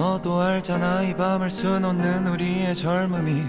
너도 알잖아 이 밤을 수놓는 우리의 젊음이.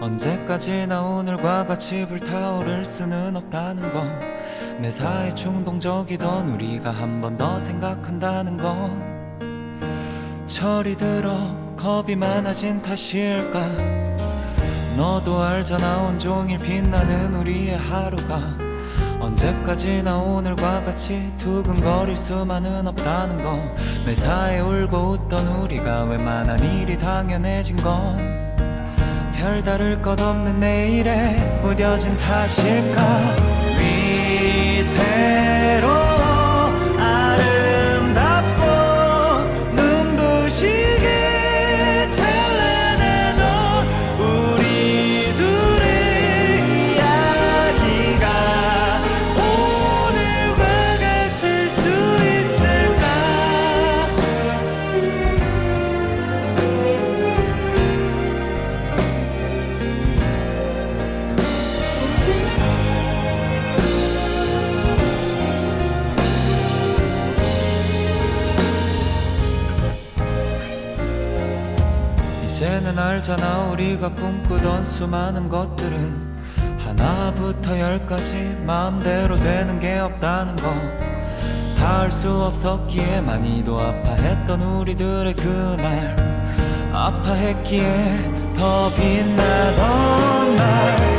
언제까지나 오늘과 같이 불타오를 수는 없다는 거. 매사에 충동적이던 우리가 한 번 더 생각한다는 건 철이 들어 겁이 많아진 탓일까? 너도 알잖아 온종일 빛나는 우리의 하루가 언제까지나 오늘과 같이 두근거릴 수만은 없다는 거 매사에 울고 웃던 우리가 웬만한 일이 당연해진 건 별다를 것 없는 내일에 무뎌진 탓일까 수많은 것들은 하나부터 열까지 마음대로 되는 게 없다는 거다할수 없었기에 많이도 아파했던 우리들의 그날. 아파했기에 더 빛나던 날.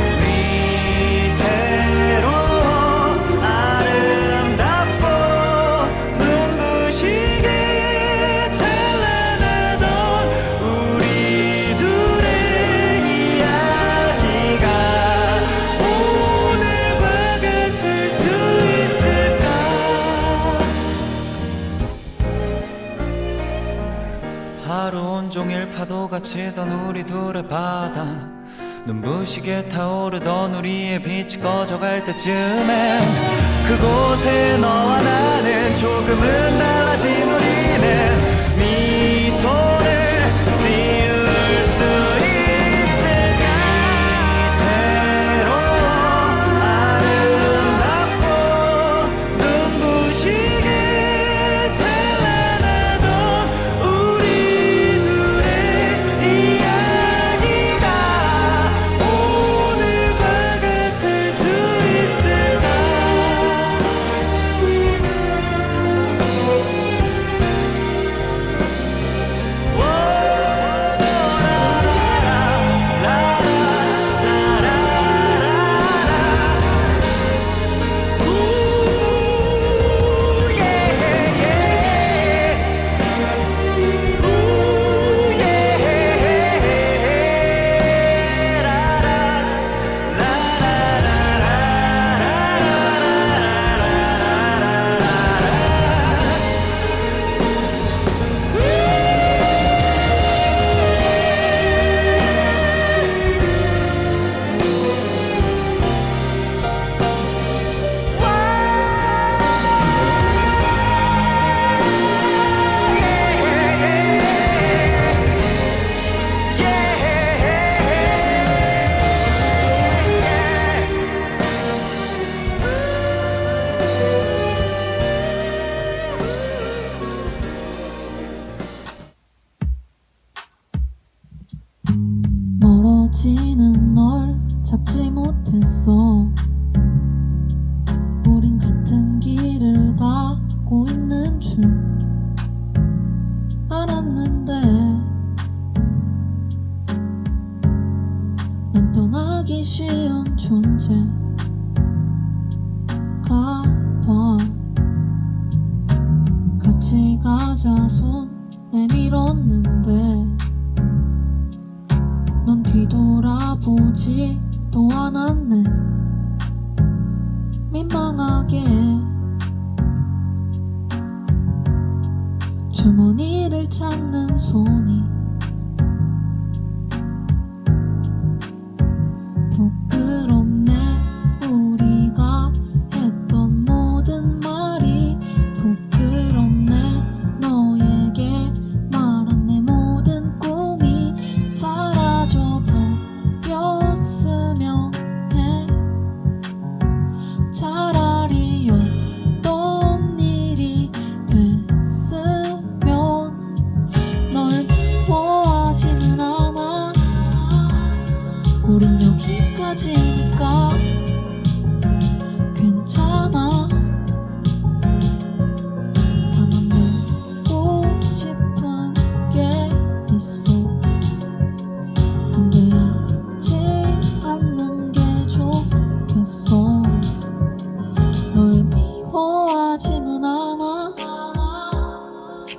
파도가 치던 우리 둘의 바다. 눈부시게 타오르던 우리의 빛이 꺼져갈 때쯤엔 그곳에 너와 나는 조금은 달라진 우리는 미소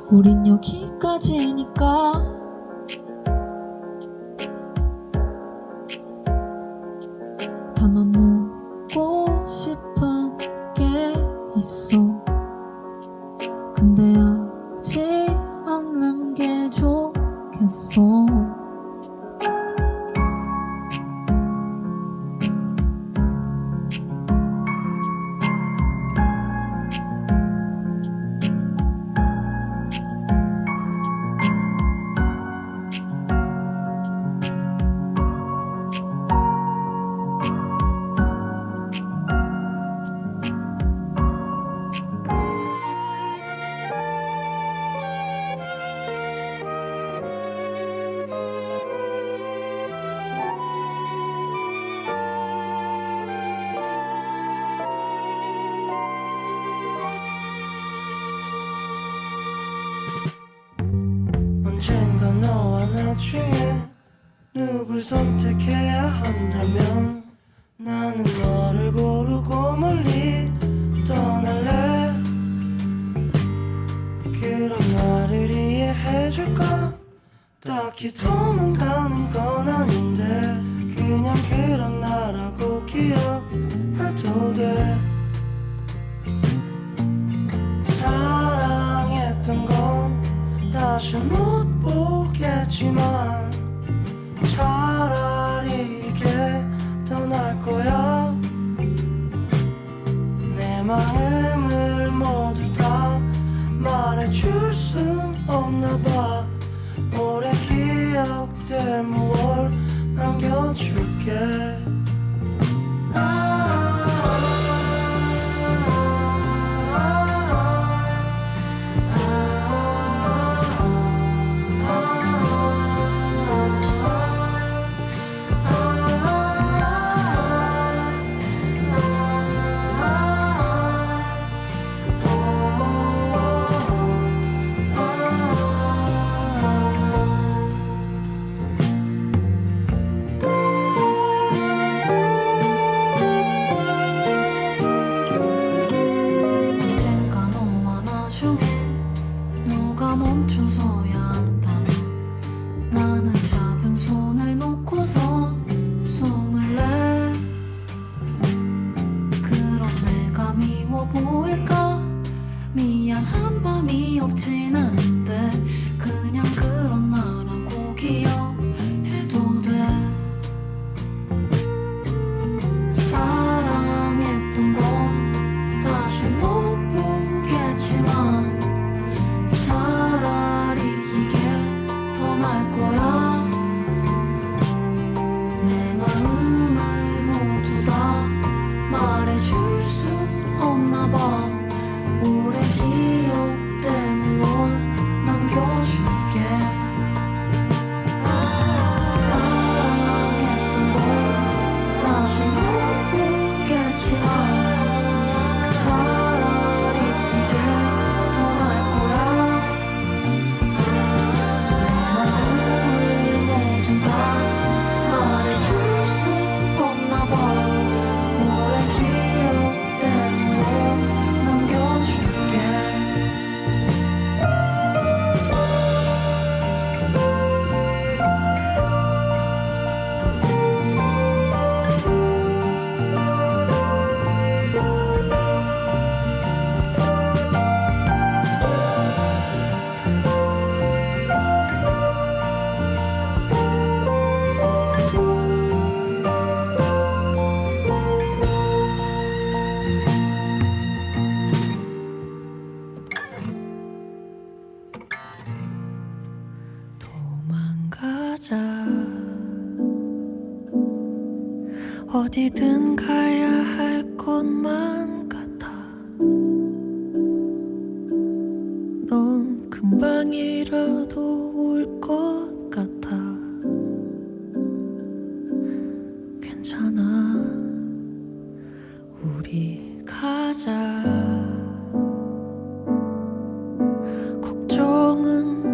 우린 여기까지니까. 나중에 누굴 선택해야 한다면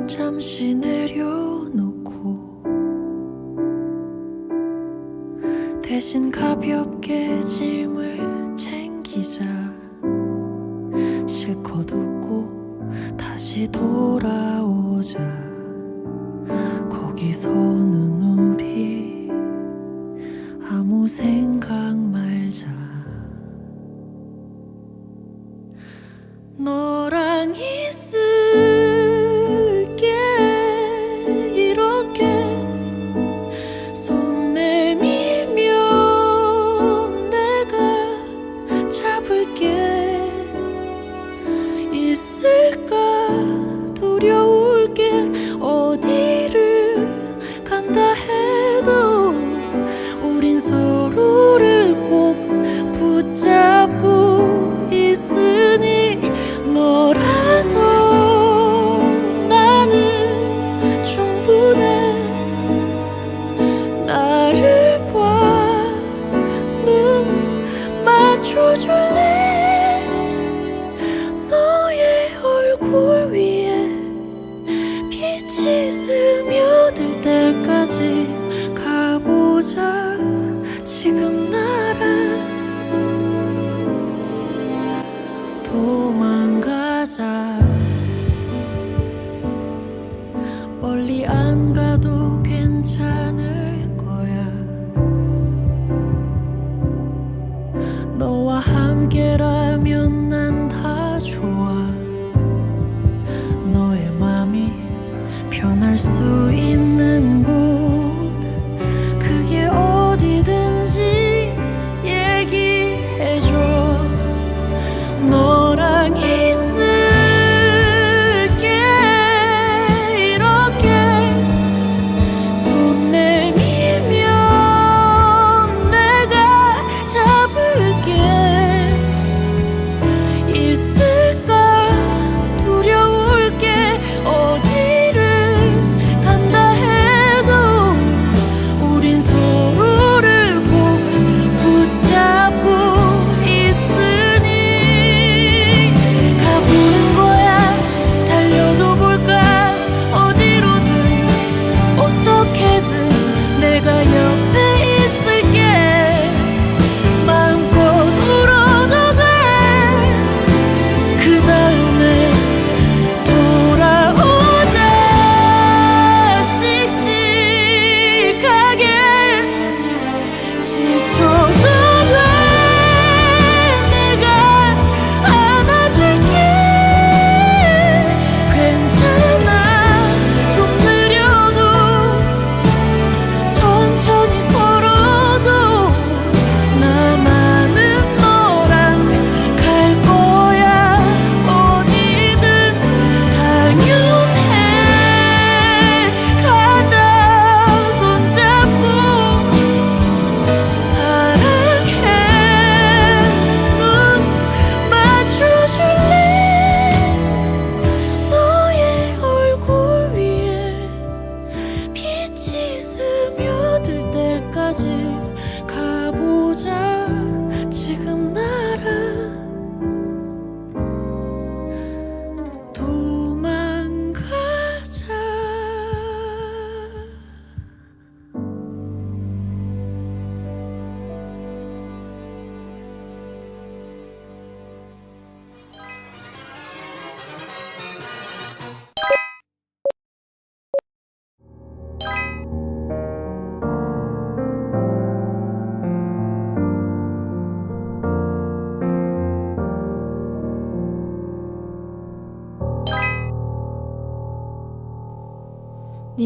잠시 내려놓고 대신 가볍게 짐을 챙기자. 실컷 웃고 다시 돌아오자. 거기서는 두려울 게. 어디 가도 괜찮을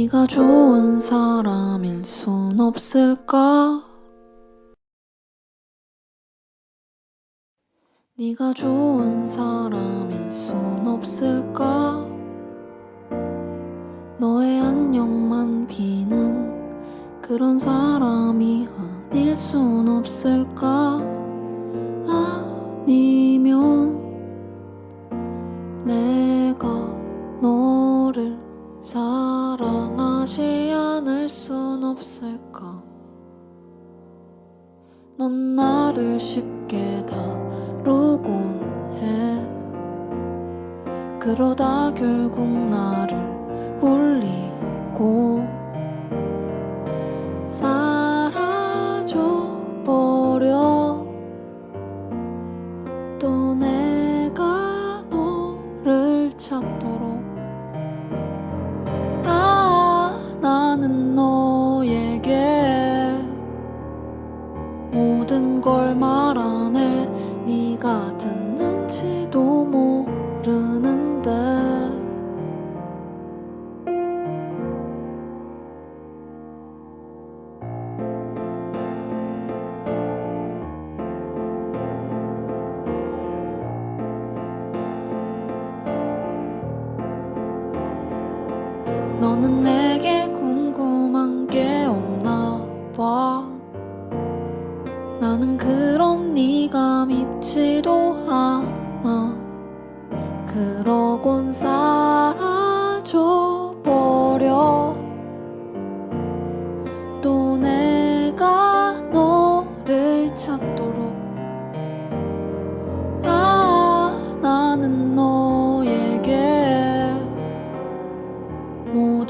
네가 좋은 사람일 순 없을까? 네가 좋은 사람일 순 없을까? 너의 안녕만 비는 그런 사람이 아닐 순 없을까? 아니면 내가 너를 그러다 결국 나를 울리고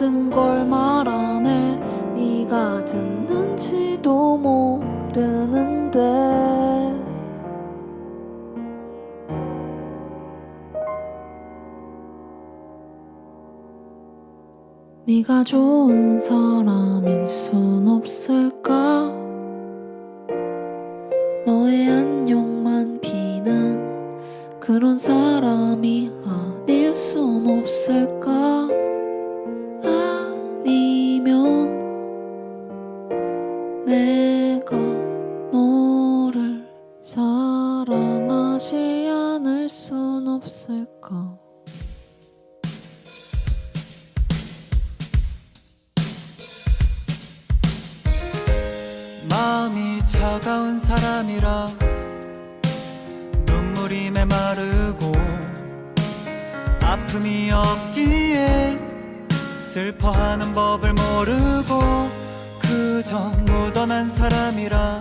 모든 걸 말하네. 네가 듣는지도 모르는데. 네가 좋은 사람일 순 없을까 차가운 사람이라 눈물이 메마르고 아픔이 없기에 슬퍼하는 법을 모르고 그저 묻어난 사람이라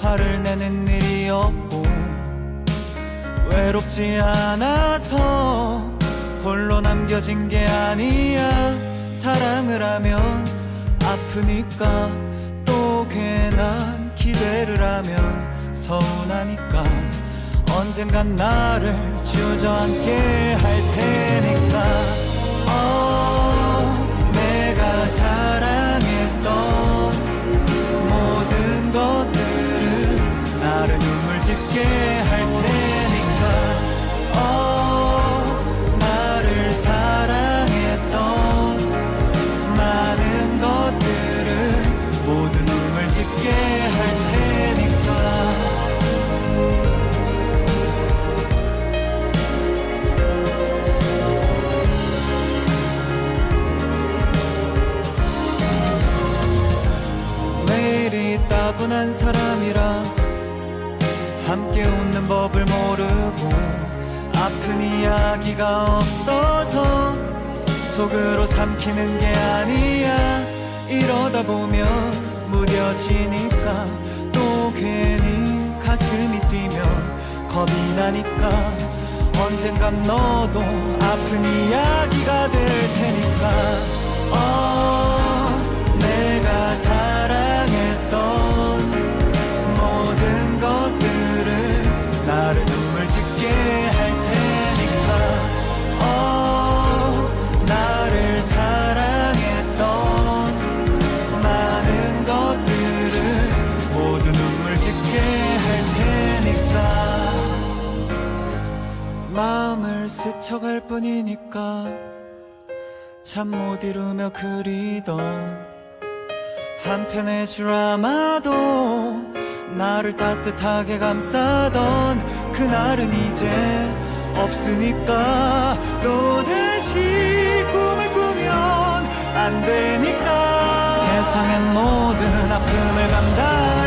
화를 내는 일이 없고 외롭지 않아서 홀로 남겨진 게 아니야. 사랑을 하면 아프니까. 또 괜한 기대를 하면 서운하니까 언젠간 나를 주저앉게 할 테니까. 어, 내가 사랑했던 모든 것들은 나를 눈물 짓게 따분한 사람이라 함께 웃는 법을 모르고 아픈 이야기가 없어서 속으로 삼키는 게 아니야. 이러다 보면 무뎌지니까 또 괜히 가슴이 뛰면 겁이 나니까 언젠간 너도 아픈 이야기가 될 테니까. 어, 스쳐갈 뿐이니까 참 못 이루며 그리던 한편의 드라마도 나를 따뜻하게 감싸던 그날은 이제 없으니까 또 다시 꿈을 꾸면 안 되니까. 세상의 모든 아픔을 감당